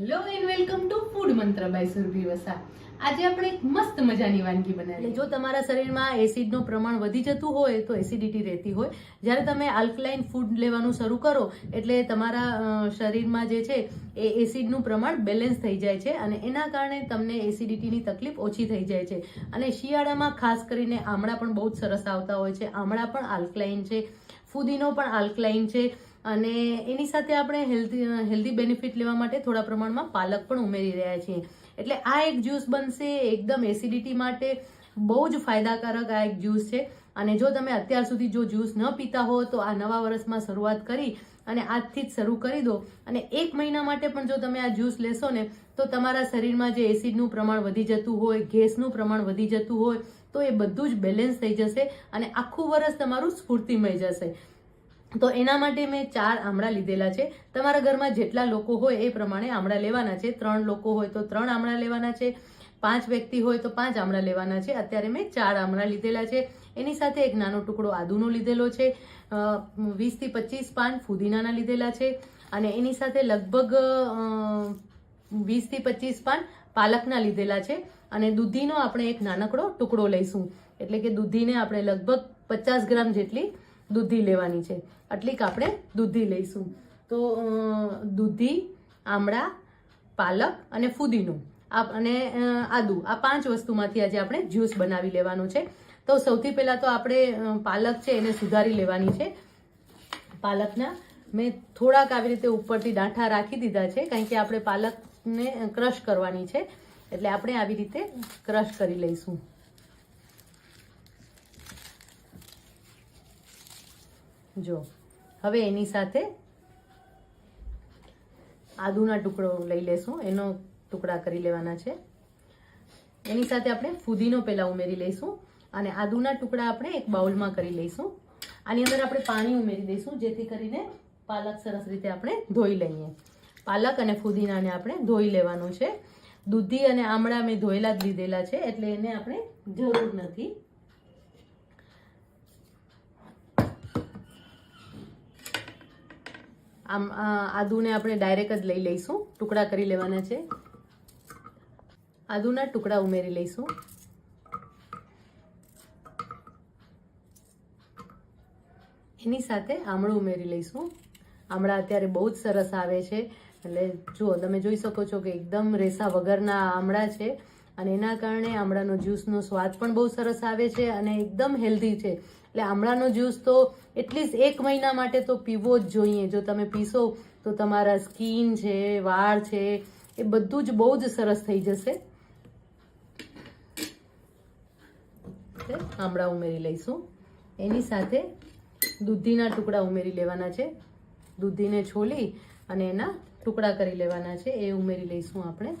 Hello and welcome to Food Mantra by Surbhi Vasa આજે આપણે એક મસ્ત મજાની વાનગી બનાવી. જો તમારા શરીરમાં એસિડનું પ્રમાણ વધી જતું હોય તો એસિડિટી રહેતી હોય. જ્યારે તમે આલ્કલાઇન ફૂડ લેવાનું શરૂ કરો, એટલે તમારા શરીરમાં જે છે એ એસિડનું પ્રમાણ બેલેન્સ થઈ જાય છે અને એના કારણે તમને એસિડિટીની તકલીફ ઓછી થઈ જાય છે. અને શિયાળામાં ખાસ કરીને આમળા પણ બહુ જ સરસ આવતા હોય છે. આમળા પણ આલ્કલાઇન છે. ફુદીનો પણ આલ્કલાઇન છે. અને એની સાથે આપણે હેલ્ધી હેલ્ધી બેનિફિટ લેવા માટે થોડા પ્રમાણમાં પાલક પણ ઉમેરી રહ્યા છીએ. એટલે આ એક જ્યુસ બનશે એકદમ એસિડિટી માટે બહુ જ ફાયદાકારક આ એક જ્યુસ છે. અને જો તમે અત્યાર સુધી જો જ્યુસ ન પીતા હો, તો આ નવા વર્ષમાં શરૂઆત કરી અને આજથી જ શરૂ કરી દો. અને એક મહિના માટે પણ જો તમે આ જ્યુસ લેશો ને, તો તમારા શરીરમાં જે એસિડનું પ્રમાણ વધી જતું હોય ગેસનું પ્રમાણ વધી જતું હોય, તો એ બધું જ બેલેન્સ થઈ જશે અને આખું વર્ષ તમારું સ્ફૂર્તિમય જશે. તો એના માટે મેં ચાર આમળા લીધેલા છે. તમારા ઘરમાં જેટલા લોકો હોય એ પ્રમાણે આમળા લેવાના છે. ત્રણ લોકો હોય તો ત્રણ આમળા લેવાના છે. પાંચ વ્યક્તિ હોય તો પાંચ આમળા લેવાના છે. અત્યારે મેં ચાર આમળા લીધેલા છે. એની સાથે એક નાનો ટુકડો આદુનો લીધેલો છે. વીસથી પચીસ પાન ફુદીનાના લીધેલા છે. અને એની સાથે લગભગ વીસથી પચીસ પાન પાલકના લીધેલા છે. અને દૂધીનો આપણે એક નાનકડો ટુકડો લઈશું. એટલે કે દૂધીને આપણે લગભગ પચાસ ગ્રામ જેટલી દૂધી લેવાની છે. આટલીક આપણે દૂધી લઈશું. તો દૂધી, આમળા, પાલક અને ફુદીનું. આ અને આદુ. આ પાંચ વસ્તુમાંથી આજે આપણે જ્યુસ બનાવી લેવાનું છે. તો સૌથી પહેલાં તો આપણે પાલક છે એને સુધારી લેવાની છે. પાલકના મેં થોડાક આવી રીતે ઉપરથી ડાંઠા રાખી દીધા છે, કારણ કે આપણે પાલકને ક્રશ કરવાની છે. એટલે આપણે આવી રીતે ક્રશ કરી લઈશું. જો, હવે એની સાથે આદુના ટુકડો લઈ લેશું. એનો ટુકડા કરી લેવાના છે. એની સાથે આપણે ફુદીનો પહેલાં ઉમેરી લઈશું અને આદુના ટુકડા આપણે એક બાઉલમાં કરી લઈશું. આની અંદર આપણે પાણી ઉમેરી દઈશું, જેથી કરીને પાલક સરસ રીતે આપણે ધોઈ લઈએ. પાલક અને ફુદીનાને આપણે ધોઈ લેવાનું છે. દૂધી અને આમળા મેં ધોયેલા જ લીધેલા છે, એટલે એને આપણે જરૂર નથી. આમ આદુને આપણે ડાયરેક્ટ જ લઈ લઈશું. ટુકડા કરી લેવાના છે. આદુના ટુકડા ઉમેરી લઈશું. એની સાથે આમળું ઉમેરી લઈશું. આમળા અત્યારે બહુ જ સરસ આવે છે. એટલે જુઓ, તમે જોઈ શકો છો કે એકદમ રેસા વગરના આમળા છે. અને એના કારણે આમળાનો જ્યુસનો સ્વાદ પણ બહુ સરસ આવે છે અને એકદમ હેલ્ધી છે. એટલે આમળાનો જ્યુસ તો એટલીસ્ટ એક મહિના માટે તો પીવો જ જોઈએ. જો તમે પીશો તો તમારા સ્કિન છે, વાળ છે, એ બધું જ બહુ જ સરસ થઈ જશે. આમળા ઉમેરી લઈશું. એની સાથે દૂધીના ટુકડા ઉમેરી લેવાના છે. દૂધીને છોલી અને એના ટુકડા કરી લેવાના છે. એ ઉમેરી લઈશું આપણે.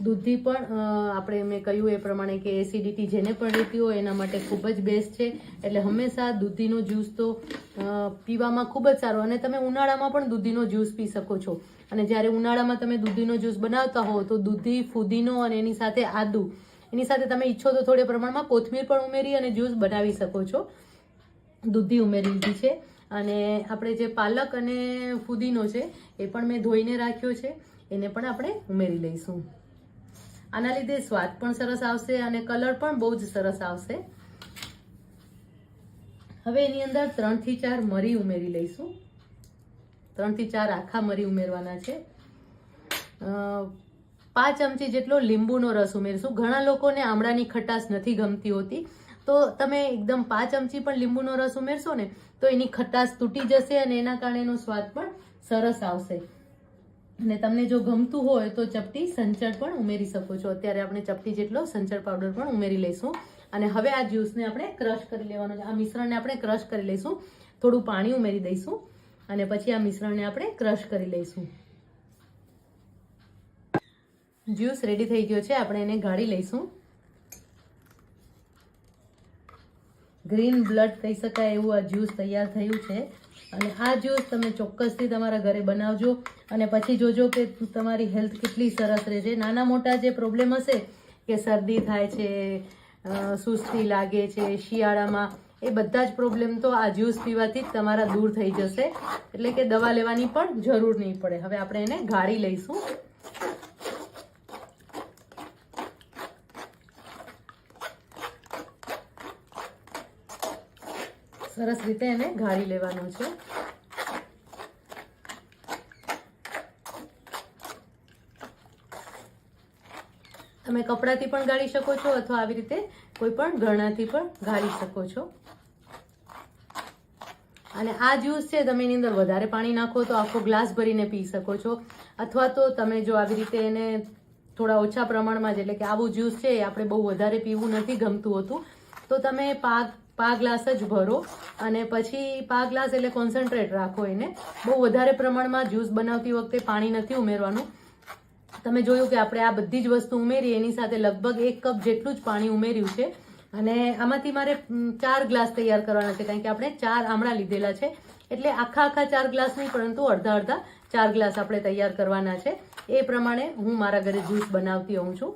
દૂધી પણ આપણે મેં કહ્યું એ પ્રમાણે કે એસિડિટી જેને પણ રહેતી હોય એના માટે ખૂબ જ બેસ્ટ છે. એટલે હંમેશા દૂધીનો જ્યુસ તો પીવામાં ખૂબ જ સારો અને તમે ઉનાળામાં પણ દૂધીનો જ્યુસ પી શકો છો. અને જ્યારે ઉનાળામાં તમે દૂધીનો જ્યુસ બનાવતા હો તો દૂધી, ફુદીનો અને એની સાથે આદુ, એની સાથે તમે ઈચ્છો તો થોડે પ્રમાણમાં કોથમીર પણ ઉમેરી અને જ્યુસ બનાવી શકો છો. દૂધી ઉમેરી લીધી છે. અને આપણે જે પાલક અને ફુદીનો છે, એ પણ મેં ધોઈને રાખ્યો છે. એને પણ આપણે ઉમેરી લઈશું. આના લીધે સ્વાદ પણ સરસ આવશે અને કલર પણ બહુ જ સરસ આવશે. હવે એની અંદર ત્રણથી ચાર મરી ઉમેરી લઈશું. ત્રણથી ચાર આખા મરી ઉમેરવાના છે. પાંચ ચમચી જેટલો લીંબુનો રસ ઉમેરશું. ઘણા લોકોને આમળાની ખટાશ નથી ગમતી હોતી. તો તમે એકદમ પાંચ ચમચી પણ લીંબુનો રસ ઉમેરશો ને, તો એની ખટાશ તૂટી જશે અને એના કારણે એનો સ્વાદ પણ સરસ આવશે. અને તમને જો ગમતું હોય તો ચપટી સંચળ પણ ઉમેરી શકો છો. અત્યારે આપણે ચપટી જેટલો સંચળ પાવડર પણ ઉમેરી લઈશું. અને હવે આ જ્યુસને આપણે ક્રશ કરી લેવાનું છે. આ મિશ્રણને આપણે ક્રશ કરી લઈશું. થોડું પાણી ઉમેરી દઈશું. અને પછી આ મિશ્રણને આપણે ક્રશ કરી લઈશું. જ્યુસ રેડી થઈ ગયો છે. આપણે એને ગાળી લઈશું. ગ્રીન બ્લડ કહી શકાય એવું આ જ્યુસ તૈયાર થયું છે. અને આ જ્યુસ તમે ચોક્કસથી તમારા ઘરે બનાવજો. અને પછી જોજો કે તમારી હેલ્થ કેટલી સરસ રહેશે નાના મોટા જે પ્રોબ્લેમ હશે કે શરદી થાય છે સુસ્તી લાગે છે, શિયાળામાં, એ બધા જ પ્રોબ્લેમ તો આ જ્યુસ પીવાથી જ તમારા દૂર થઈ જશે. એટલે કે દવા લેવાની પણ જરૂર નહીં પડે. હવે આપણે એને ગાળી લઈશું. સરસ રીતે એને ગાળી લેવાનું છે. તમે કપડાથી પણ ગાળી શકો છો અથવા આવી રીતે કોઈ પણ ગરણાથી પણ ગાળી શકો છો. અને આ જ્યુસ છે, તમે એની અંદર વધારે પાણી નાખો તો આખો ગ્લાસ ભરીને પી શકો છો. અથવા તો તમે જો આવી રીતે એને થોડા ઓછા પ્રમાણમાં જ, એટલે કે આવું જ્યુસ છે આપણે બહુ વધારે પીવું નથી ગમતું હોતું, તો તમે પા પા ગ્લાસ જ ભરો અને પછી પા ગ્લાસ એટલે કોન્સન્ટ્રેટ રાખો એને. બહુ વધારે પ્રમાણમાં જ્યુસ બનાવતી વખતે પાણી નથી ઉમેરવાનું. તમે જોયું કે આપણે આ બધી જ વસ્તુ ઉમેરી એની સાથે લગભગ એક કપ જેટલું જ પાણી ઉમેર્યું છે. અને આમાંથી મારે ચાર ગ્લાસ તૈયાર કરવાના છે, કારણ કે આપણે ચાર આમળા લીધેલા છે. એટલે આખા આખા ચાર ગ્લાસ નહીં, પરંતુ અડધા અડધા ચાર ગ્લાસ આપણે તૈયાર કરવાના છે. એ પ્રમાણે હું મારા ઘરે જ્યુસ બનાવતી હોઉં છું.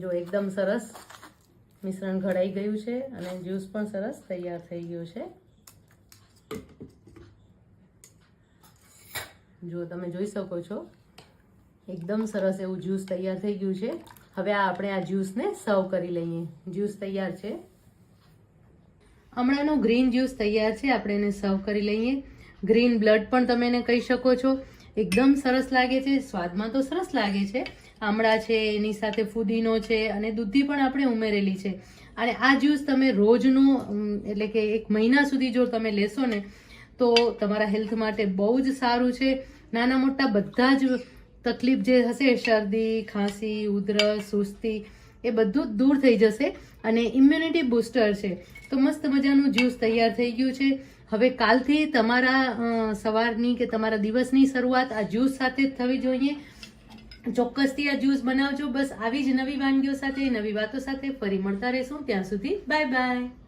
જો એકદમ સરસ મિશ્રણ ઘડાઈ ગયું છે અને જ્યુસ પણ સરસ તૈયાર થઈ ગયું છે. જો તમે જોઈ શકો છો, એકદમ સરસ એવું જ્યુસ તૈયાર થઈ ગયું છે. હવે આ આપણે આ જ્યુસને સર્વ કરી લઈએ. જ્યુસ તૈયાર છે. હમણાંનો ગ્રીન જ્યુસ તૈયાર છે, આપણે એને સર્વ કરી લઈએ. ગ્રીન બ્લડ પણ તમે એને કહી શકો છો. એકદમ સરસ લાગે છે. સ્વાદમાં તો સરસ લાગે છે. આમળા છે, એની સાથે ફુદીનો છે અને દૂધી પણ આપણે ઉમેરેલી છે. અને આ જ્યુસ તમે રોજનું એટલે કે એક મહિના સુધી જો તમે લેશો ને, તો તમારા હેલ્થ માટે બહુ જ સારું છે. નાના મોટા બધા જ તકલીફ જે હશે, શરદી, ખાંસી, ઉધરસ, સુસ્તી, એ બધું દૂર થઈ જશે અને ઇમ્યુનિટી બૂસ્ટર છે. તો મસ્ત મજાનું જ્યુસ તૈયાર થઈ ગયું છે. હવે કાલથી તમારા સવારની કે તમારા દિવસની શરૂઆત આ જ્યુસ સાથે જ થવી જોઈએ. ચોક્કસથી આ જ્યુસ બનાવજો. બસ આવી જ નવી વાનગીઓ સાથે, નવી વાતો સાથે ફરી મળતા રહેશું. ત્યાં સુધી બાય બાય.